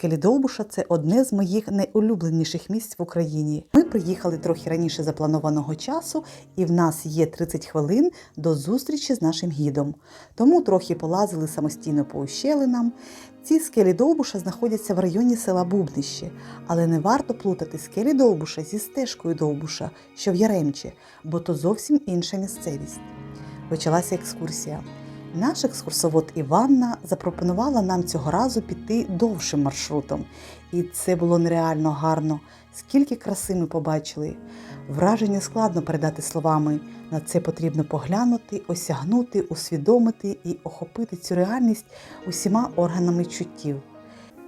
Скелі Довбуша це одне з моїх найулюбленіших місць в Україні. Ми приїхали трохи раніше запланованого часу, і в нас є 30 хвилин до зустрічі з нашим гідом. Тому трохи полазили самостійно по ущелинам. Ці скелі Довбуша знаходяться в районі села Бубнище, але не варто плутати скелі Довбуша зі стежкою Довбуша, що в Яремчі, бо то зовсім інша місцевість. Почалася екскурсія. Наш екскурсовод Іванна запропонувала нам цього разу піти довшим маршрутом, і це було нереально гарно. Скільки краси ми побачили. Враження складно передати словами. На це потрібно поглянути, осягнути, усвідомити і охопити цю реальність усіма органами чуттів.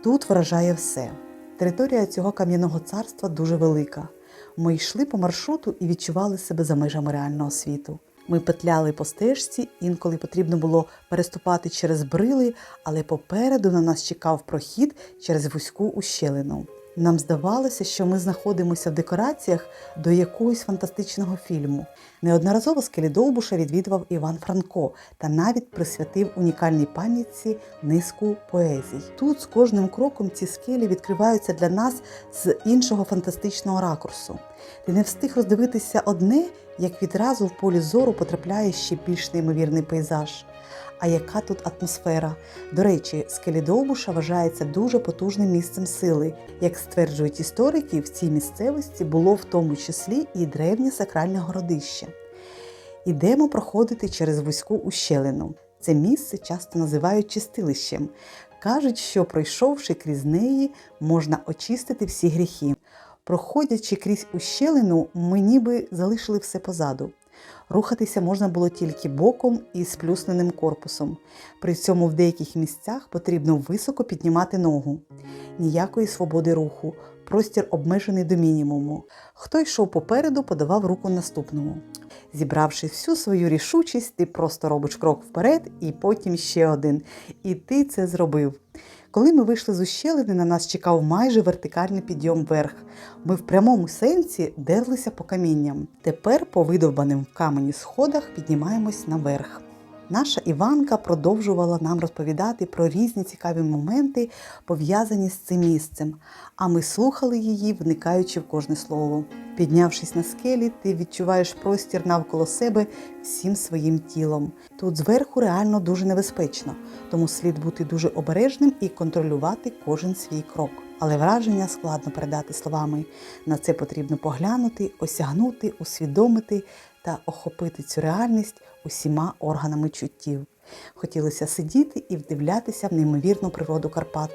Тут вражає все. Територія цього кам'яного царства дуже велика. Ми йшли по маршруту і відчували себе за межами реального світу. Ми петляли по стежці, інколи потрібно було переступати через брили, але попереду на нас чекав прохід через вузьку ущелину. Нам здавалося, що ми знаходимося в декораціях до якогось фантастичного фільму. Неодноразово скелі Довбуша відвідував Іван Франко та навіть присвятив унікальній пам'ятці низку поезій. Тут з кожним кроком ці скелі відкриваються для нас з іншого фантастичного ракурсу. Ти не встиг роздивитися одне, як відразу в полі зору потрапляє ще більш неймовірний пейзаж. А яка тут атмосфера? До речі, скелі Довбуша вважається дуже потужним місцем сили. Як стверджують історики, в цій місцевості було в тому числі і древнє сакральне городище. Ідемо проходити через вузьку ущелину. Це місце часто називають чистилищем. Кажуть, що пройшовши крізь неї, можна очистити всі гріхи. Проходячи крізь ущелину, ми ніби залишили все позаду. Рухатися можна було тільки боком і сплюсненим корпусом. При цьому в деяких місцях потрібно високо піднімати ногу. Ніякої свободи руху, простір обмежений до мінімуму. Хто йшов попереду, подавав руку наступному. Зібравши всю свою рішучість, ти просто робиш крок вперед і потім ще один. І ти це зробив. Коли ми вийшли з ущелини, на нас чекав майже вертикальний підйом вверх. Ми в прямому сенсі дерлися по камінням. Тепер по видовбаним в камені сходах піднімаємось наверх. Наша Іванка продовжувала нам розповідати про різні цікаві моменти, пов'язані з цим місцем, а ми слухали її, вникаючи в кожне слово. Піднявшись на скелі, ти відчуваєш простір навколо себе всім своїм тілом. Тут зверху реально дуже небезпечно, тому слід бути дуже обережним і контролювати кожен свій крок. Але враження складно передати словами. На це потрібно поглянути, осягнути, усвідомити та охопити цю реальність усіма органами чуттів. Хотілося сидіти і вдивлятися в неймовірну природу Карпат.